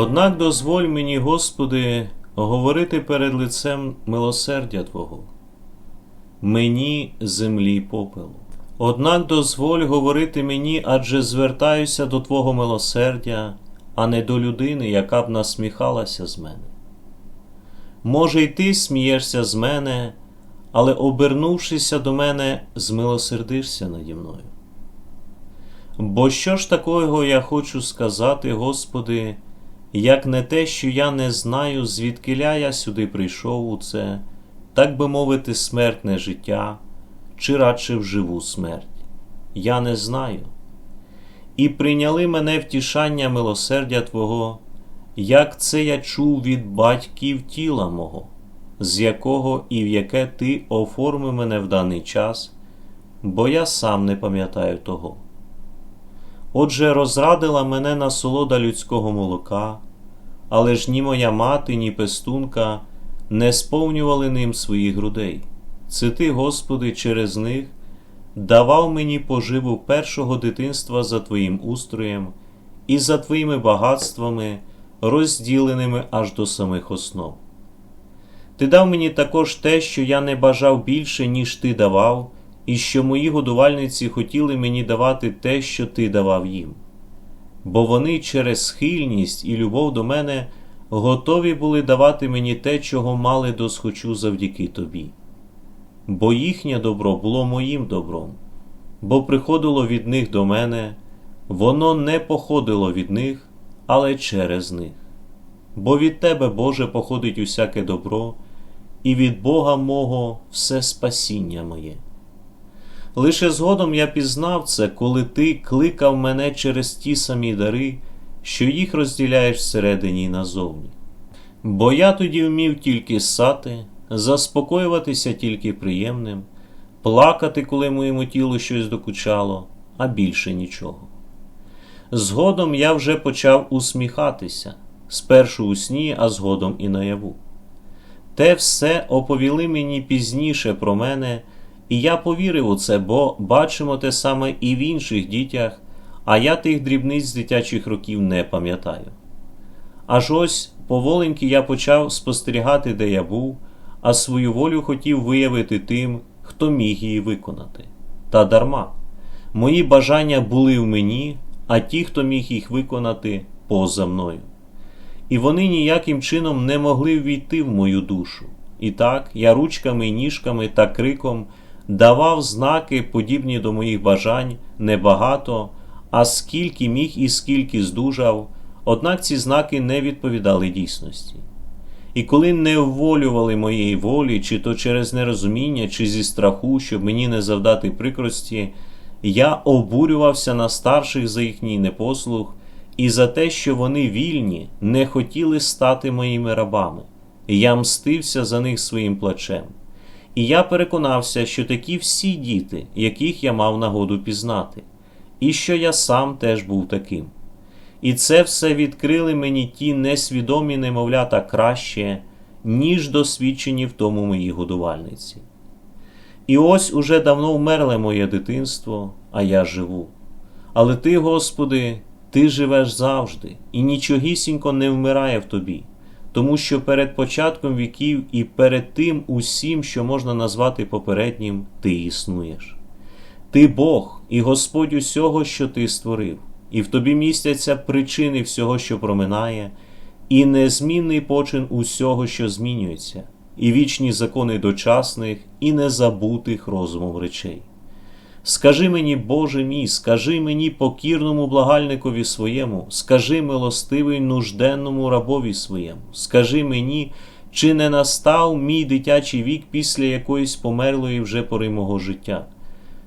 Однак дозволь мені, Господи, говорити перед лицем милосердя Твого, мені землі попелу. Однак дозволь говорити мені, адже звертаюся до Твого милосердя, а не до людини, яка б насміхалася з мене. Може, й ти смієшся з мене, але, обернувшися до мене, змилосердишся наді мною. Бо що ж такого я хочу сказати, Господи, як не те, що я не знаю, звідкиля я сюди прийшов у це, так би мовити, смертне життя, чи радше вживу смерть? Я не знаю. І прийняли мене втішання милосердя Твого, як це я чув від батьків тіла мого, з якого і в яке Ти оформив мене в даний час, бо я сам не пам'ятаю того. Отже, розрадила мене насолода людського молока, але ж ні моя мати, ні пестунка не сповнювали ним своїх грудей. Це ти, Господи, через них давав мені поживу першого дитинства за Твоїм устроєм і за Твоїми багатствами, розділеними аж до самих основ. Ти дав мені також те, що я не бажав більше, ніж ти давав, і що мої годувальниці хотіли мені давати те, що ти давав їм. Бо вони через схильність і любов до мене готові були давати мені те, чого мали досхочу завдяки тобі. Бо їхнє добро було моїм добром, бо приходило від них до мене, воно не походило від них, але через них. Бо від Тебе, Боже, походить усяке добро, і від Бога мого все спасіння моє. Лише згодом я пізнав це, коли ти кликав мене через ті самі дари, що їх розділяєш всередині і назовні. Бо я тоді вмів тільки ссати, заспокоюватися тільки приємним, плакати, коли моєму тілу щось докучало, а більше нічого. Згодом я вже почав усміхатися, спершу у сні, а згодом і наяву. Те все оповіли мені пізніше про мене. І я повірив у це, бо бачимо те саме і в інших дітях, а я тих дрібниць з дитячих років не пам'ятаю. Аж ось поволеньки я почав спостерігати, де я був, а свою волю хотів виявити тим, хто міг її виконати. Та дарма. Мої бажання були в мені, а ті, хто міг їх виконати, поза мною. І вони ніяким чином не могли ввійти в мою душу. І так я ручками, ніжками та криком давав знаки, подібні до моїх бажань, небагато, а скільки міг і скільки здужав, однак ці знаки не відповідали дійсності. І коли не вволювали моєї волі, чи то через нерозуміння, чи зі страху, щоб мені не завдати прикрості, я обурювався на старших за їхній непослух і за те, що вони вільні, не хотіли стати моїми рабами, я мстився за них своїм плачем. І я переконався, що такі всі діти, яких я мав нагоду пізнати, і що я сам теж був таким. І це все відкрили мені ті несвідомі немовлята краще, ніж досвідчені в тому мої годувальниці. І ось уже давно вмерле моє дитинство, а я живу. Але ти, Господи, ти живеш завжди, і нічогісінько не вмирає в тобі тому що перед початком віків і перед тим усім, що можна назвати попереднім, ти існуєш. Ти Бог і Господь усього, що ти створив, і в тобі містяться причини всього, що проминає, і незмінний почин усього, що змінюється, і вічні закони дочасних і незабутих розумом речей. Скажи мені, Боже мій, скажи мені покірному благальникові своєму, скажи милостивий нужденному рабові своєму, скажи мені, чи не настав мій дитячий вік після якоїсь померлої вже пори мого життя?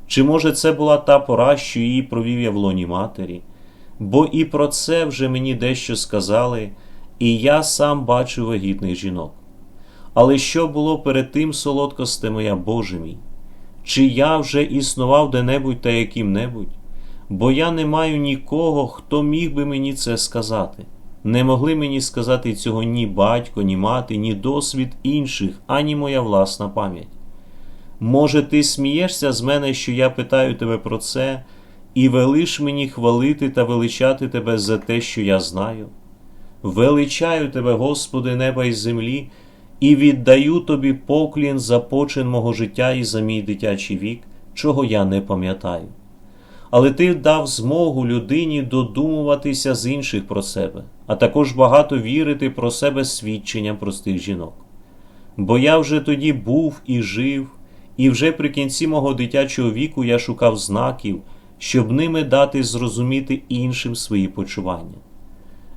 Чи може це була та пора, що її провів я в лоні матері? Бо і про це вже мені дещо сказали, і я сам бачу вагітних жінок. Але що було перед тим солодкосте моя Боже мій? Чи я вже існував де-небудь та яким-небудь, бо я не маю нікого, хто міг би мені це сказати. Не могли мені сказати цього ні батько, ні мати, ні досвід інших, ані моя власна пам'ять. Може, ти смієшся з мене, що я питаю тебе про це, і велиш мені хвалити та величати тебе за те, що я знаю? Величаю тебе, Господи, неба і землі, і віддаю тобі поклін за почин мого життя і за мій дитячий вік, чого я не пам'ятаю. Але ти дав змогу людині додумуватися з інших про себе, а також багато вірити про себе свідченням простих жінок. Бо я вже тоді був і жив, і вже при кінці мого дитячого віку я шукав знаків, щоб ними дати зрозуміти іншим свої почування.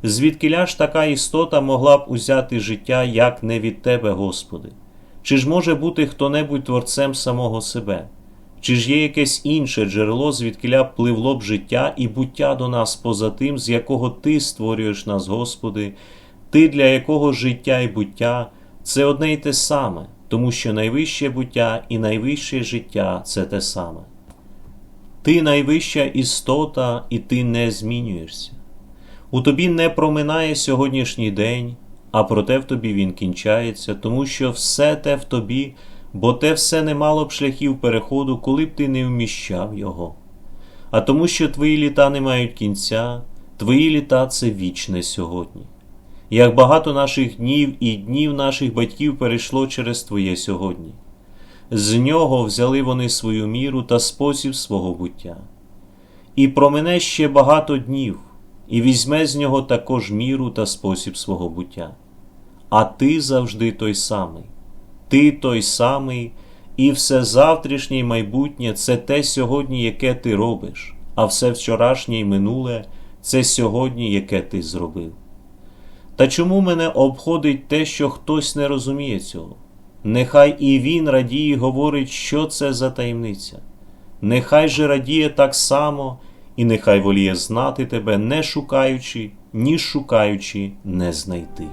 Звідкиля ж така істота могла б узяти життя як не від Тебе, Господи? Чи ж може бути хто-небудь творцем самого себе? Чи ж є якесь інше джерело, звідкиля пливло б життя і буття до нас поза тим, з якого Ти створюєш нас, Господи, Ти, для якого життя і буття це одне й те саме, тому що найвище буття і найвище життя це те саме. Ти найвища істота, і ти не змінюєшся. У тобі не проминає сьогоднішній день, а проте в тобі він кінчається, тому що все те в тобі, бо те все не мало б шляхів переходу, коли б ти не вміщав його. А тому, що твої літа не мають кінця, твої літа це вічне сьогодні. Як багато наших днів і днів наших батьків перейшло через Твоє сьогодні. З нього взяли вони свою міру та спосіб свого буття. І промине ще багато днів, і візьме з нього також міру та спосіб свого буття. А ти завжди той самий, ти той самий, і все завтрашнє й майбутнє це те сьогодні, яке ти робиш, а все вчорашнє й минуле це сьогодні, яке ти зробив. Та чому мене обходить те, що хтось не розуміє цього? Нехай і він радіє говорить, що це за таємниця. Нехай же радіє так само, і нехай воліє знати тебе, не шукаючи, ні шукаючи, не знайти.